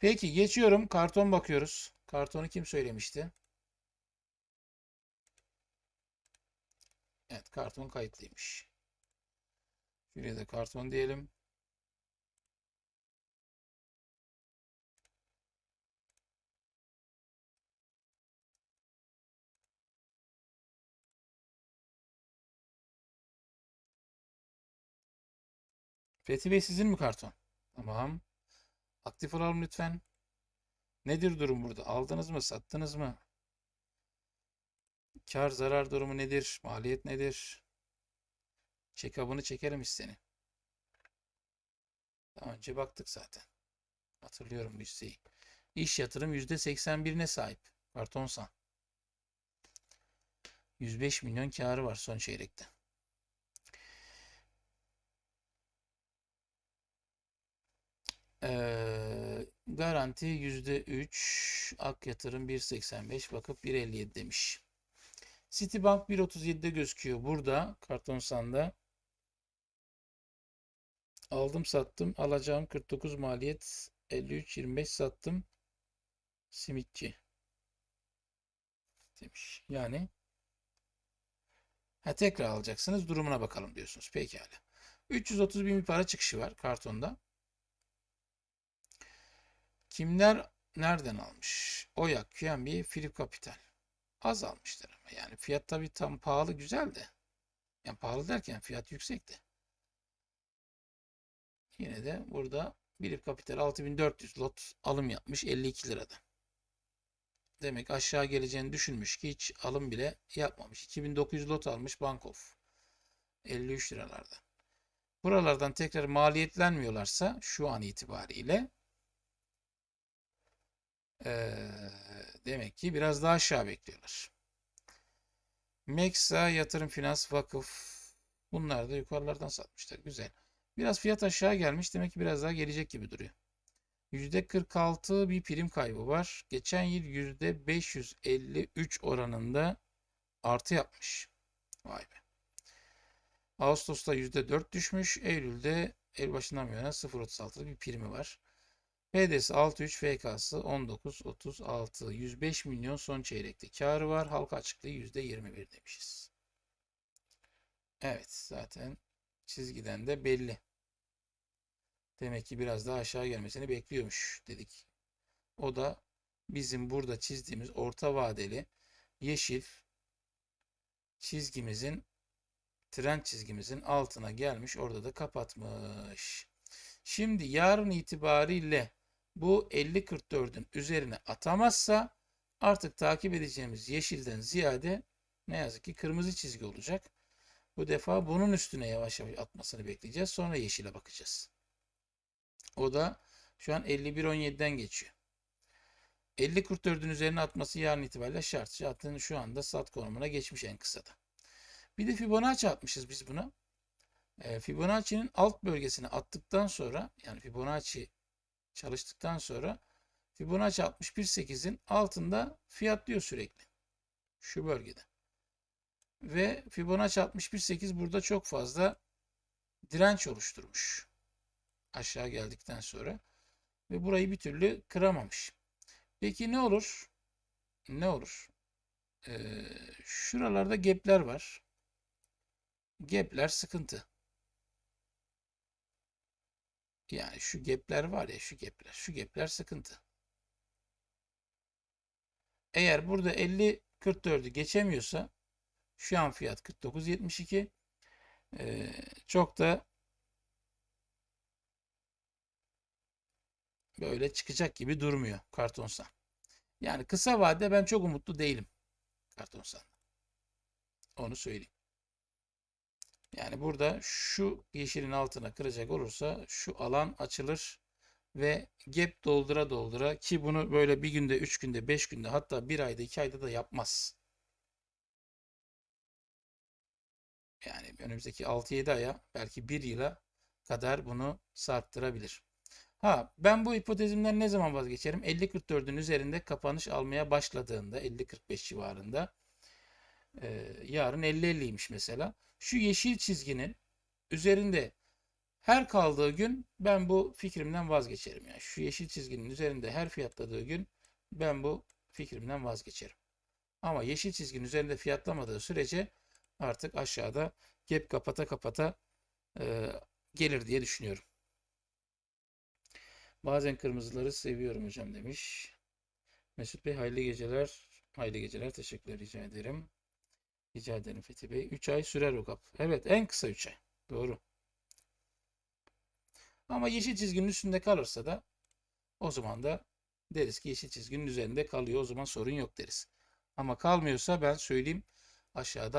Peki geçiyorum. Karton bakıyoruz. Kartonu kim söylemişti? Evet karton kayıtlıymış. Şuraya da karton diyelim. Fethi Bey sizin mi karton? Tamam. Aktif olalım lütfen. Nedir durum burada? Aldınız mı? Sattınız mı? Kar zarar durumu nedir? Maliyet nedir? Check-up'ını çekerim seni. Daha önce baktık zaten. Hatırlıyorum bu hisseyi. İş yatırım %81'ine sahip. Kartonsan. 105 milyon karı var son çeyrekte. Ee, garanti %3, Ak Yatırım 1.85, Vakıf 1.57 demiş. Citibank 1.37'de gözüküyor burada Kartonsan'da. Aldım sattım. Alacağım 49 maliyet 53.25 sattım. Simitçi demiş. Yani ha, tekrar alacaksınız durumuna bakalım diyorsunuz. Pekala. 330 bin bir para çıkışı var kartonda. Kimler nereden almış? Oyak, QNB, Philip Capital. Az almışlar ama yani fiyat tabii tam pahalı güzel de. Yani pahalı derken fiyat yüksek de. Yine de burada Philip Capital 6400 lot alım yapmış 52 lirada. Demek aşağı geleceğini düşünmüş ki hiç alım bile yapmamış. 2900 lot almış Bankof. 53 liralarda. Buralardan tekrar maliyetlenmiyorlarsa şu an itibariyle ee, demek ki biraz daha aşağı bekliyorlar. Meksa, Yatırım Finans, Vakıf bunlar da yukarılardan satmışlar. Güzel. Biraz fiyat aşağı gelmiş. Demek ki biraz daha gelecek gibi duruyor. %46 bir prim kaybı var. Geçen yıl %553 oranında artı yapmış. Vay be. Ağustos'ta %4 düşmüş. Eylül'de el başından bu yana 0.36'lık bir primi var. PD'si 6.3, FK'sı 19.36. 105 milyon son çeyrekte karı var. Halka açıklığı %21 demişiz. Evet zaten çizgiden de belli. Demek ki biraz daha aşağı gelmesini bekliyormuş dedik. O da bizim burada çizdiğimiz orta vadeli yeşil çizgimizin trend çizgimizin altına gelmiş. Orada da kapatmış. Şimdi yarın itibariyle bu 50-44'ün üzerine atamazsa artık takip edeceğimiz yeşilden ziyade ne yazık ki kırmızı çizgi olacak. Bu defa bunun üstüne yavaş yavaş atmasını bekleyeceğiz. Sonra yeşile bakacağız. O da şu an 51-17'den geçiyor. 50-44'ün üzerine atması yarın itibariyle şart. Zaten şu anda sat konumuna geçmiş en kısada. Bir de Fibonacci atmışız biz buna. E, Fibonacci'nin alt bölgesine attıktan sonra yani Fibonacci çalıştıktan sonra Fibonacci 61.8'in altında fiyatlıyor sürekli. Şu bölgede. Ve Fibonacci 61.8 burada çok fazla direnç oluşturmuş. Aşağı geldikten sonra. Ve burayı bir türlü kıramamış. Peki ne olur? Ne olur? Ee, şuralarda gapler var. Gapler sıkıntı. Yani şu gapler var ya şu gapler. Şu gapler sıkıntı. Eğer burada 50-44'ü geçemiyorsa şu an fiyat 49.72 ee, çok da böyle çıkacak gibi durmuyor kartonsan. Yani kısa vadede ben çok umutlu değilim kartonsan. Onu söyleyeyim. Yani burada şu yeşilin altına kıracak olursa şu alan açılır ve gap doldura doldura ki bunu böyle bir günde, üç günde, beş günde hatta bir ayda, iki ayda da yapmaz. Yani önümüzdeki 6-7 aya belki bir yıla kadar bunu sarktırabilir. Ha ben bu hipotezimden ne zaman vazgeçerim? 50-44'ün üzerinde kapanış almaya başladığında 50-45 civarında e, yarın 50-50'ymiş mesela. Şu yeşil çizginin üzerinde Her kaldığı gün ben bu fikrimden vazgeçerim. Yani şu yeşil çizginin üzerinde her fiyatladığı gün ben bu fikrimden vazgeçerim. Ama yeşil çizginin üzerinde fiyatlamadığı sürece artık aşağıda gap kapata kapata e, gelir diye düşünüyorum. Bazen kırmızıları seviyorum hocam demiş. Mesut Bey hayırlı geceler. Hayırlı geceler. Teşekkürler rica ederim. Rica ederim Fethi Bey. 3 ay sürer o kap. Evet en kısa 3 ay. Doğru. Ama yeşil çizginin üstünde kalırsa da o zaman da deriz ki yeşil çizginin üzerinde kalıyor. O zaman sorun yok deriz. Ama kalmıyorsa ben söyleyeyim aşağıda